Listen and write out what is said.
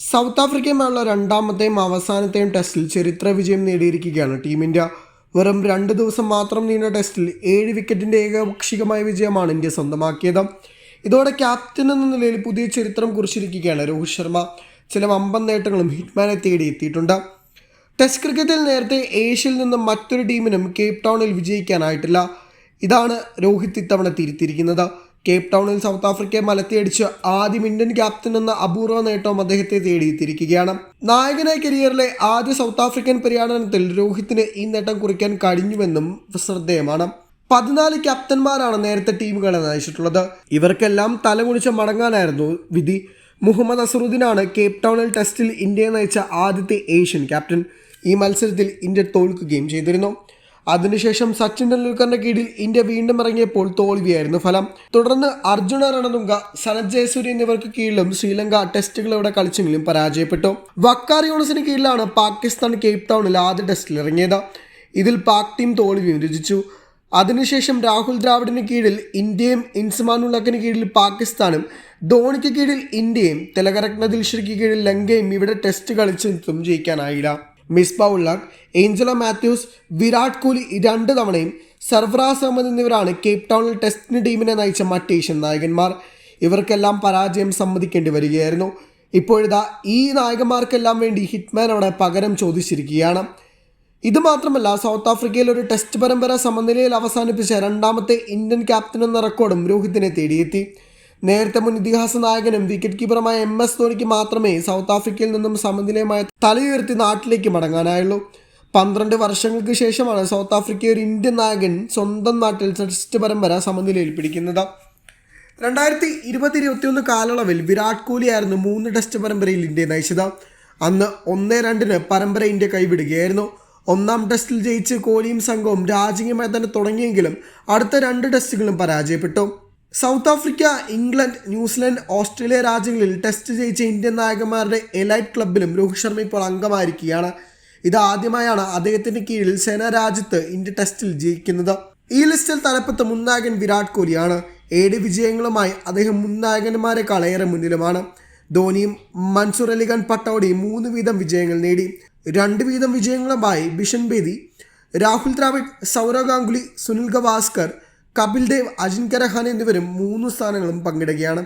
South ആഫ്രിക്കയുമായുള്ള രണ്ടാമത്തെയും അവസാനത്തെയും ടെസ്റ്റിൽ ചരിത്ര വിജയം നേടിയിരിക്കുകയാണ് ടീം ഇന്ത്യ. വെറും രണ്ട് ദിവസം മാത്രം നീണ്ട ടെസ്റ്റിൽ ഏഴ് വിക്കറ്റിന്റെ ഏകപക്ഷികമായ വിജയമാണ് ഇന്ത്യ സ്വന്തമാക്കിയത്. ഇതോടെ ക്യാപ്റ്റൻ എന്ന നിലയിൽ പുതിയ ചരിത്രം കുറിച്ചിരിക്കുകയാണ് രോഹിത് ശർമ്മ. ചില വമ്പൻ നേട്ടങ്ങളും ഹിറ്റ്മാനെ തേടി എത്തിയിട്ടുണ്ട് ടെസ്റ്റ് ക്രിക്കറ്റിൽ നേരത്തെ ഏഷ്യയിൽ നിന്നും മറ്റൊരു ടീമിനും കേപ്പ് ടൗണിൽ വിജയിക്കാനായിട്ടില്ല. ഇതാണ് രോഹിത് ഇത്തവണ തിരുത്തിയിരിക്കുന്നത്. കേപ്പ് ടൗണിൽ സൗത്ത് ആഫ്രിക്കയെ മലത്തിയടിച്ച് ആദ്യം ഇന്ത്യൻ ക്യാപ്റ്റൻ എന്ന അപൂർവ നേട്ടവും അദ്ദേഹത്തെ തേടിയെത്തിയിരിക്കുകയാണ്. നായകനായ കരിയറിലെ ആദ്യ സൗത്ത് ആഫ്രിക്കൻ പര്യടനത്തിൽ രോഹിത്തിന് ഈ നേട്ടം കുറിക്കാൻ കഴിഞ്ഞുവെന്നും ശ്രദ്ധേയമാണ്. പതിനാല് ക്യാപ്റ്റന്മാരാണ് നേരത്തെ ടീമുകളെ നയിച്ചിട്ടുള്ളത്. ഇവർക്കെല്ലാം തലമുടിച്ച് മടങ്ങാനായിരുന്നു വിധി. മുഹമ്മദ് അസറുദ്ദീനാണ് കേപ് ടൗണിൽ ടെസ്റ്റിൽ ഇന്ത്യയെ നയിച്ച ആദ്യത്തെ ഏഷ്യൻ ക്യാപ്റ്റൻ ഈ മത്സരത്തിൽ ഇന്ത്യ തോൽക്കുകയും ചെയ്തിരുന്നു. അതിനുശേഷം സച്ചിൻ ടെണ്ടുൽക്കറിന്റെ കീഴിൽ ഇന്ത്യ വീണ്ടും ഇറങ്ങിയപ്പോൾ തോൽവിയായിരുന്നു ഫലം. തുടർന്ന് അർജുന രണതുംഗ സനത് ജയസൂര്യ എന്നിവർക്ക് കീഴിലും ശ്രീലങ്ക ടെസ്റ്റുകളോടെ കളിച്ചെങ്കിലും പരാജയപ്പെട്ടു. വക്കാർ യൂണിസിന് കീഴിലാണ് പാകിസ്ഥാൻ കേപ് ടൗണിൽ ആദ്യ ടെസ്റ്റിൽ ഇറങ്ങിയത്. ഇതിൽ പാക് ടീം തോൽവിയും രചിച്ചു. അതിനുശേഷം രാഹുൽ ദ്രാവിഡിന് കീഴിൽ ഇന്ത്യയും ഇൻസ്മാൻ ഉള്ളക്കിന് കീഴിൽ പാകിസ്ഥാനും ധോണിക്ക് കീഴിൽ ഇന്ത്യയും തിലകരത്ന ദിൽഷിക്ക് കീഴിൽ ലങ്കയും ഇവിടെ ടെസ്റ്റ് കളിച്ചും ജയിക്കാനായില്ല. മിസ്ബ ഉള്ളാഖ് ഏഞ്ചല മാത്യൂസ് വിരാട് കോഹ്ലി രണ്ട് തവണയും സർഫറാസ് അഹമ്മദ് എന്നിവരാണ് കേപ്പ് ടൗണിൽ ടെസ്റ്റിന് ടീമിനെ നയിച്ച മറ്റ് ഏഷ്യൻ നായകന്മാർ. ഇവർക്കെല്ലാം പരാജയം സമ്മതിക്കേണ്ടി വരികയായിരുന്നു. ഇപ്പോഴിതാ ഈ നായകന്മാർക്കെല്ലാം വേണ്ടി ഹിറ്റ്മാൻ അവിടെ പകരം ചോദിച്ചിരിക്കുകയാണ്. ഇത് മാത്രമല്ല സൗത്ത് ആഫ്രിക്കയിൽ ഒരു ടെസ്റ്റ് പരമ്പര സമനിലയിൽ അവസാനിപ്പിച്ച രണ്ടാമത്തെ ഇന്ത്യൻ ക്യാപ്റ്റൻ എന്ന റെക്കോർഡും രോഹിത്തിനെ തേടിയെത്തി. നേരത്തെ മുൻ ഇതിഹാസ നായകനും വിക്കറ്റ് കീപ്പറുമായ എം എസ് ധോണിക്ക് മാത്രമേ സൗത്ത് ആഫ്രിക്കയിൽ നിന്നും സമനിലയുമായി തലയുയർത്തി നാട്ടിലേക്ക് മടങ്ങാനായുള്ളൂ. പന്ത്രണ്ട് വർഷങ്ങൾക്ക് ശേഷമാണ് സൗത്ത് ആഫ്രിക്ക ഒരു ഇന്ത്യൻ നായകൻ സ്വന്തം നാട്ടിൽ ടെസ്റ്റ് പരമ്പര സമനിലയിൽ പിടിക്കുന്നത്. രണ്ടായിരത്തി ഇരുപത് ഇരുപത്തിയൊന്ന് കാലയളവിൽ വിരാട് കോഹ്ലിയായിരുന്നു മൂന്ന് ടെസ്റ്റ് പരമ്പരയിൽ ഇന്ത്യ നയിച്ചത്. അന്ന് ഒന്ന് രണ്ടിന് പരമ്പര ഇന്ത്യ കൈവിടുകയായിരുന്നു. ഒന്നാം ടെസ്റ്റിൽ ജയിച്ച് കോഹ്ലിയും സംഘവും രാജകീയമായി തന്നെ തുടങ്ങിയെങ്കിലും അടുത്ത രണ്ട് ടെസ്റ്റുകളും പരാജയപ്പെട്ടു. South Africa England New Zealand Australia രാജ്യങ്ങളിൽ ടെസ്റ്റ് ജയിച്ച ഇന്ത്യൻ നായകന്മാരുടെ എലൈറ്റ് ക്ലബിലും രോഹിത് ശർമ്മ ഇപ്പോൾ അംഗമായിരിക്കുകയാണ്. ഇതാദ്യമായാണ് അദ്ദേഹത്തിന്റെ കീഴിൽ സേന രാജ്യത്ത് ഇന്ത്യ ടെസ്റ്റിൽ ജയിക്കുന്നത്. ഈ ലിസ്റ്റിൽ തലപ്പത്ത് മുൻ നായകൻ വിരാട് കോഹ്ലിയാണ് ഏഴ് വിജയങ്ങളുമായി അദ്ദേഹം മുൻ നായകന്മാരെക്കാൾ ഏറെ മുന്നിലുമാണ്. ധോണിയും മൻസൂർ അലിഖാൻ പട്ടോഡിയും മൂന്ന് വീതം വിജയങ്ങൾ നേടി. രണ്ട് വീതം വിജയങ്ങളുമായി ബിഷൻ ബേദി രാഹുൽ ദ്രാവിഡ് സൗരവ് ഗാംഗുലി സുനിൽ ഗവാസ്കർ കപിൽ ദേവ് അജിൻക്യ രഹാൻ എന്നിവരും മൂന്ന് സ്ഥാനങ്ങളും പങ്കിടുകയാണ്.